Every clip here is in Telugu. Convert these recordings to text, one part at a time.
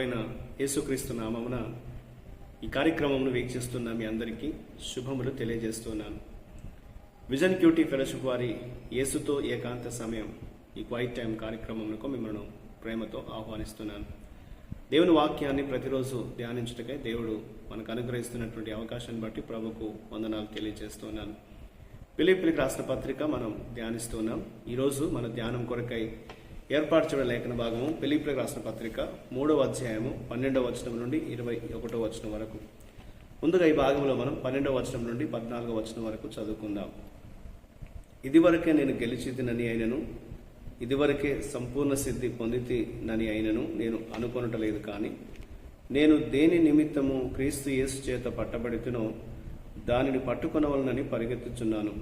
ప్రభువైన యేసుక్రీస్తు నామమున ఈ కార్యక్రమమును వీక్షిస్తున్న మీ అందరికీ శుభములు తెలియజేస్తున్నాను. విజన్ క్యూటీ ఫెలోషిప్ వారి యేసుతో ఏకాంత సమయం ఈ క్వైట్ టైం కార్యక్రమమునకు మిమ్మల్ని ప్రేమతో ఆహ్వానిస్తున్నాను. దేవుని వాక్యాన్ని ప్రతిరోజు ధ్యానించుటకై దేవుడు మనకు అనుగ్రహిస్తున్నటువంటి అవకాశాన్ని బట్టి ప్రభుకు వందనాలు తెలియజేస్తున్నాను. పిలిపిలికి రాష్ట్ర పత్రిక మనం ధ్యానిస్తున్నాం. ఈరోజు మన ధ్యానం కొరకై ఏర్పరచబడిన లేఖన భాగము పిలిపిలికి రాసిన పత్రిక మూడవ అధ్యాయము పన్నెండవ వచనం నుండి ఇరవై ఒకటో వచనం వరకు. ముందుగా ఈ భాగంలో మనం పన్నెండవ వచనం నుండి పద్నాలుగో వచనం వరకు చదువుకుందాం. ఇదివరకే నేను గెలిచితినని అయినను ఇదివరకే సంపూర్ణ సిద్ధి పొందితినని అయినను నేను అనుకొనటలేదు కానీ నేను దేని నిమిత్తము క్రీస్తు యేసు చేత పట్టబడితునో దానిని పట్టుకొనవలనని పరిగెత్తుచున్నాను.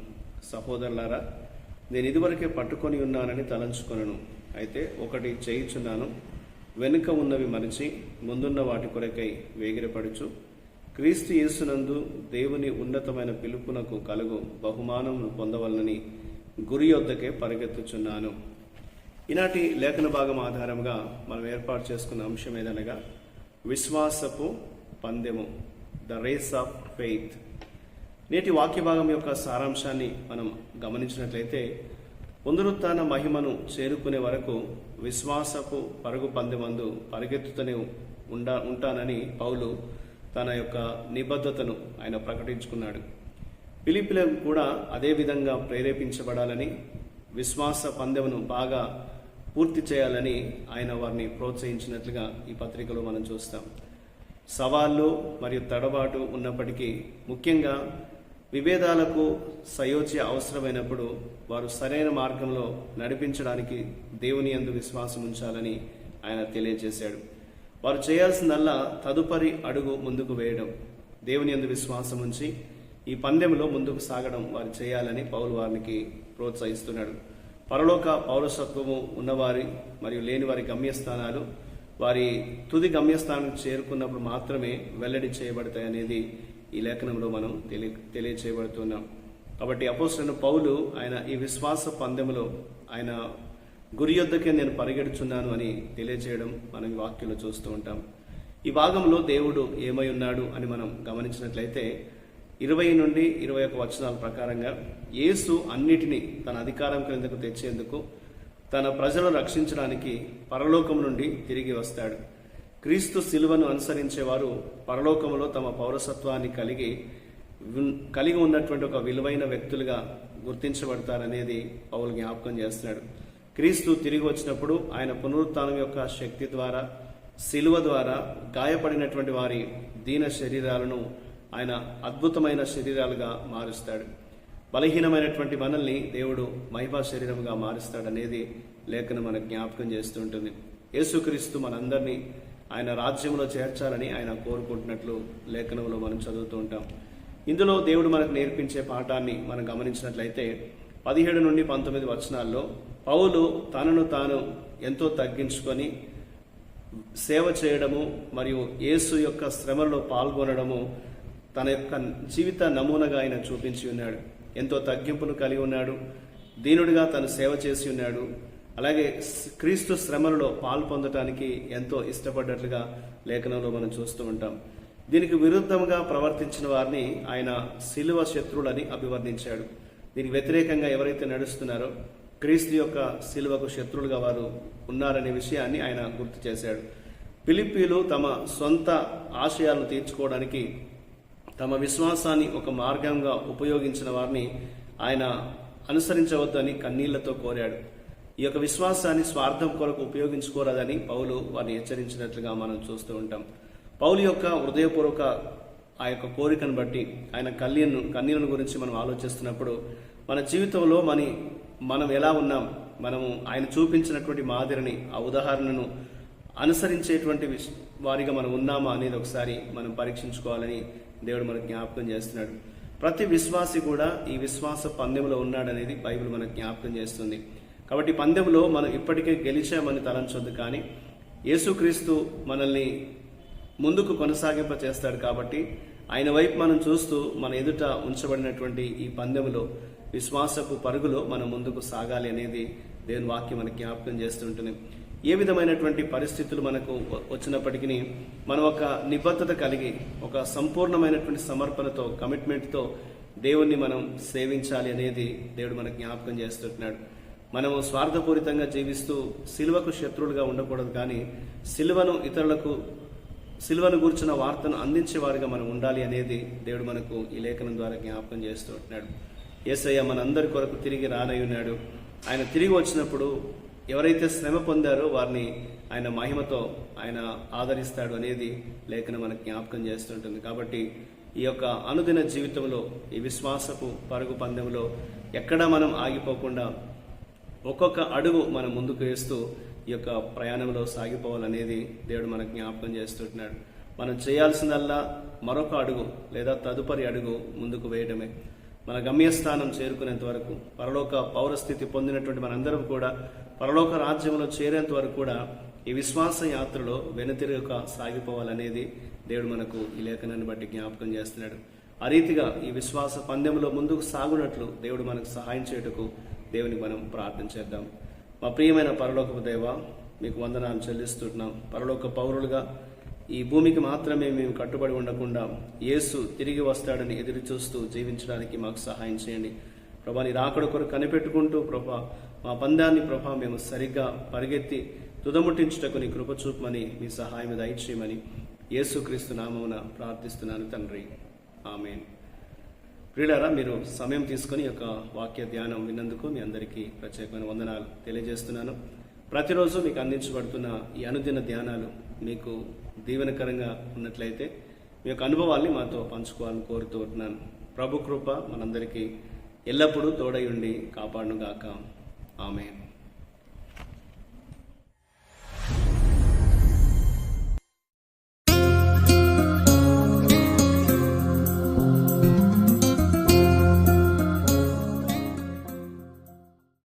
సహోదరులారా నేను ఇదివరకే పట్టుకొని ఉన్నానని తలంచుకొనను. అయితే ఒకటి చేయుచున్నాను. వెనుక ఉన్నవి మరిచి ముందున్న వాటి కొరకై వేగిరపడుచు. క్రీస్తు యేసునందు దేవుని ఉన్నతమైన పిలుపునకు కలుగు బహుమానమును పొందవలనని గురి యొద్దకే పరిగెత్తుచున్నాను. ఈనాటి లేఖన భాగం ఆధారంగా మనం ఏర్పాటు చేసుకున్న అంశం ఏదనగా విశ్వాసపు పందెము ద రేస్ ఆఫ్ ఫెయిత్. నేటి వాక్య భాగం యొక్క సారాంశాన్ని మనం గమనించినట్లయితే పునరుత్న మహిమను చేరుకునే వరకు విశ్వాసపు పరుగు పందెమందు పరిగెత్తుతూనే ఉండా ఉంటానని పౌలు తన యొక్క నిబద్ధతను ఆయన ప్రకటించుకున్నాడు. పిలిపిలకు కూడా అదే విధంగా ప్రేరేపించబడాలని విశ్వాస పందెమును బాగా పూర్తి చేయాలని ఆయన వారిని ప్రోత్సహించినట్లుగా ఈ పత్రికలో మనం చూస్తాం. సవాళ్ళు మరియు తడబాటు ఉన్నప్పటికీ ముఖ్యంగా విభేదాలకు సయోధ్య అవసరమైనప్పుడు వారు సరైన మార్గంలో నడిపించడానికి దేవుని యందు విశ్వాసం ఉంచాలని ఆయన తెలియజేశాడు. వారు చేయాల్సిందల్లా తదుపరి అడుగు ముందుకు వేయడం దేవుని అందు విశ్వాసం ఉంచి ఈ పందెంలో ముందుకు సాగడం వారు చేయాలని పౌలు వారికి ప్రోత్సహిస్తున్నాడు. పరలోక పౌరసత్వము ఉన్నవారి మరియు లేని వారి గమ్యస్థానాలు వారి తుది గమ్యస్థానం చేరుకున్నప్పుడు మాత్రమే వెల్లడి చేయబడతాయి అనేది ఈ లేఖనంలో మనం తెలియ తెలియచేయబడుతున్నాం కాబట్టి అపోసరైన పౌలు ఆయన ఈ విశ్వాస పందెములో ఆయన గురి యొద్దకే నేను పరిగెడుచున్నాను అని తెలియజేయడం మనం ఈ వాక్యంలో చూస్తూ ఉంటాం. ఈ భాగంలో దేవుడు ఏమై ఉన్నాడు అని మనం గమనించినట్లయితే ఇరవై నుండి ఇరవై ఒక వచనాల ప్రకారంగా యేసు అన్నిటినీ తన అధికారం క్రిందకు తెచ్చేందుకు తన ప్రజలను రక్షించడానికి పరలోకం నుండి తిరిగి వస్తాడు. క్రీస్తు శిలువను అనుసరించేవారు పరలోకంలో తమ పౌరసత్వాన్ని కలిగి కలిగి ఉన్నటువంటి ఒక విలువైన వ్యక్తులుగా గుర్తించబడతారనేది పౌలు జ్ఞాపకం చేస్తున్నాడు. క్రీస్తు తిరిగి వచ్చినప్పుడు ఆయన పునరుత్నం యొక్క శక్తి ద్వారా శిలువ ద్వారా గాయపడినటువంటి వారి దీన శరీరాలను ఆయన అద్భుతమైన శరీరాలుగా మారుస్తాడు. బలహీనమైనటువంటి మనల్ని దేవుడు మహిమా శరీరముగా మారుస్తాడనేది లేఖను మనకు జ్ఞాపకం చేస్తుంటుంది యేసుక్రీస్తు మనందరినీ ఆయన రాజ్యంలో చేర్చాలని ఆయన కోరుకుంటున్నట్లు లేఖనంలో మనం చదువుతూ ఉంటాం. ఇందులో దేవుడు మనకు నేర్పించే పాఠాన్ని మనం గమనించినట్లయితే పదిహేడు నుండి పంతొమ్మిది వచనాల్లో పౌలు తనను తాను ఎంతో తగ్గించుకొని సేవ చేయడము మరియు యేసు యొక్క శ్రమలో పాల్గొనడము తన యొక్క జీవిత నమూనాగా ఆయన చూపించి ఉన్నాడు. ఎంతో తగ్గింపును కలిగి ఉన్నాడు. దీనుడిగా తను సేవ చేసి ఉన్నాడు. అలాగే క్రీస్తు శ్రమలలో పాలు పొందటానికి ఎంతో ఇష్టపడ్డట్లుగా లేఖనంలో మనం చూస్తూ ఉంటాం. దీనికి విరుద్ధంగా ప్రవర్తించిన వారిని ఆయన శిలువ శత్రువులని అభివర్ణించాడు. దీనికి వ్యతిరేకంగా ఎవరైతే నడుస్తున్నారో క్రీస్తు యొక్క శిలువకు శత్రువులుగా వారు ఉన్నారనే విషయాన్ని ఆయన గుర్తు చేశాడు. ఫిలిప్పీలు తమ సొంత ఆశయాలను తీర్చుకోవడానికి తమ విశ్వాసాన్ని ఒక మార్గంగా ఉపయోగించిన వారిని ఆయన అనుసరించవద్దని కన్నీళ్ళతో కోరాడు. ఈ యొక్క విశ్వాసాన్ని స్వార్థం కొరకు ఉపయోగించుకోరాదని పౌలు వారిని హెచ్చరించినట్లుగా మనం చూస్తూ ఉంటాం. పౌలు యొక్క హృదయపూర్వక ఆ యొక్క కోరికను బట్టి ఆయన కన్నీను కన్నీలను గురించి మనం ఆలోచిస్తున్నప్పుడు మన జీవితంలో మన మనం ఎలా ఉన్నాం మనము ఆయన చూపించినటువంటి మాదిరిని ఆ ఉదాహరణను అనుసరించేటువంటి విష్- వారిగా మనం ఉన్నామా అనేది ఒకసారి మనం పరీక్షించుకోవాలని దేవుడు మనకు జ్ఞాపకం చేస్తున్నాడు. ప్రతి విశ్వాసి కూడా ఈ విశ్వాస పందెంలో ఉన్నాడనేది బైబిల్ మనకు జ్ఞాపకం చేస్తుంది. కాబట్టి పందెంలో మనం ఇప్పటికే గెలిచామని తలంచొద్దు కానీ యేసుక్రీస్తు మనల్ని ముందుకు కొనసాగింప చేస్తాడు కాబట్టి ఆయన వైపు మనం చూస్తూ మన ఎదుట ఉంచబడినటువంటి ఈ పందెములో విశ్వాసపు పరుగులో మనం ముందుకు సాగాలి అనేది దేవుని వాక్యం మనకి జ్ఞాపకం చేస్తుంటుంది ఏ విధమైనటువంటి పరిస్థితులు మనకు వచ్చినప్పటికీ మనం ఒక నిబద్ధత కలిగి ఒక సంపూర్ణమైనటువంటి సమర్పణతో కమిట్మెంట్తో దేవుణ్ణి మనం సేవించాలి అనేది దేవుడు మనకు జ్ఞాపకం చేస్తుంటున్నాడు మనము స్వార్థపూరితంగా జీవిస్తూ సిలువకు శత్రువులుగా ఉండకూడదు కానీ సిలువను ఇతరులకు సిలువను గూర్చిన వార్తను అందించే వారిగా మనం ఉండాలి అనేది దేవుడు మనకు ఈ లేఖనం ద్వారా జ్ఞాపకం చేస్తూ ఉంటున్నాడు. ఏసయ్య మనందరి కొరకు తిరిగి రానై ఉన్నాడు. ఆయన తిరిగి వచ్చినప్పుడు ఎవరైతే శ్రమ పొందారో వారిని ఆయన మహిమతో ఆయన ఆదరిస్తాడు అనేది లేఖనం మనకు జ్ఞాపకం చేస్తుంటుంది కాబట్టి ఈ యొక్క అనుదిన జీవితంలో ఈ విశ్వాసపు పరుగు పందెంలో ఎక్కడా మనం ఆగిపోకుండా ఒక్కొక్క అడుగు మనం ముందుకు వేస్తూ ఈ యొక్క ప్రయాణంలో సాగిపోవాలనేది దేవుడు మనకు జ్ఞాపకం చేస్తుంటున్నాడు. మనం చేయాల్సిందల్లా మరొక అడుగు లేదా తదుపరి అడుగు ముందుకు వేయడమే. మన గమ్యస్థానం చేరుకునేంత వరకు పరలోక పౌరస్థితి పొందినటువంటి మనందరం కూడా పరలోక రాజ్యంలో చేరేంత వరకు కూడా ఈ విశ్వాస యాత్రలో వెనుతిరగక సాగిపోవాలనేది దేవుడు మనకు ఈ లేఖనాన్ని బట్టి జ్ఞాపకం చేస్తున్నాడు. ఆ రీతిగా ఈ విశ్వాస పందెంలో ముందుకు సాగునట్లు దేవుడు మనకు సహాయం చేయుటకు దేవుని మనం ప్రార్థన చేద్దాం. మా ప్రియమైన పరలోకపు దేవ మీకు వందనాలు చెల్లిస్తున్నాం. పరలోక పౌరులుగా ఈ భూమికి మాత్రమే మేము కట్టుబడి ఉండకుండా యేసు తిరిగి వస్తాడని ఎదురు చూస్తూ జీవించడానికి మాకు సహాయం చేయండి. ప్రభా నీ రాకడ కొరకు కనిపెట్టుకుంటూ ప్రభా మా పందాన్ని ప్రభా మేము సరిగ్గా పరిగెత్తి తుదముట్టించుటకు నీ కృప చూపమని మీ సహాయం దయచేయమని యేసుక్రీస్తు నామమున ప్రార్థిస్తున్నాను తండ్రి. ఆమెన్. ప్రియులారా మీరు సమయం తీసుకొని యొక్క వాక్య ధ్యానం విన్నందుకు మీ అందరికీ ప్రత్యేకమైన వందనాలు తెలియజేస్తున్నాను. ప్రతిరోజు మీకు అందించబడుతున్న ఈ అనుదిన ధ్యానాలు మీకు దీవెనకరంగా ఉన్నట్లయితే మీ యొక్క అనుభవాల్ని మాతో పంచుకోవాలని కోరుతూ ఉంటున్నాను. ప్రభు కృప మనందరికీ ఎల్లప్పుడూ తోడై ఉండి కాపాడునుగాక. ఆమె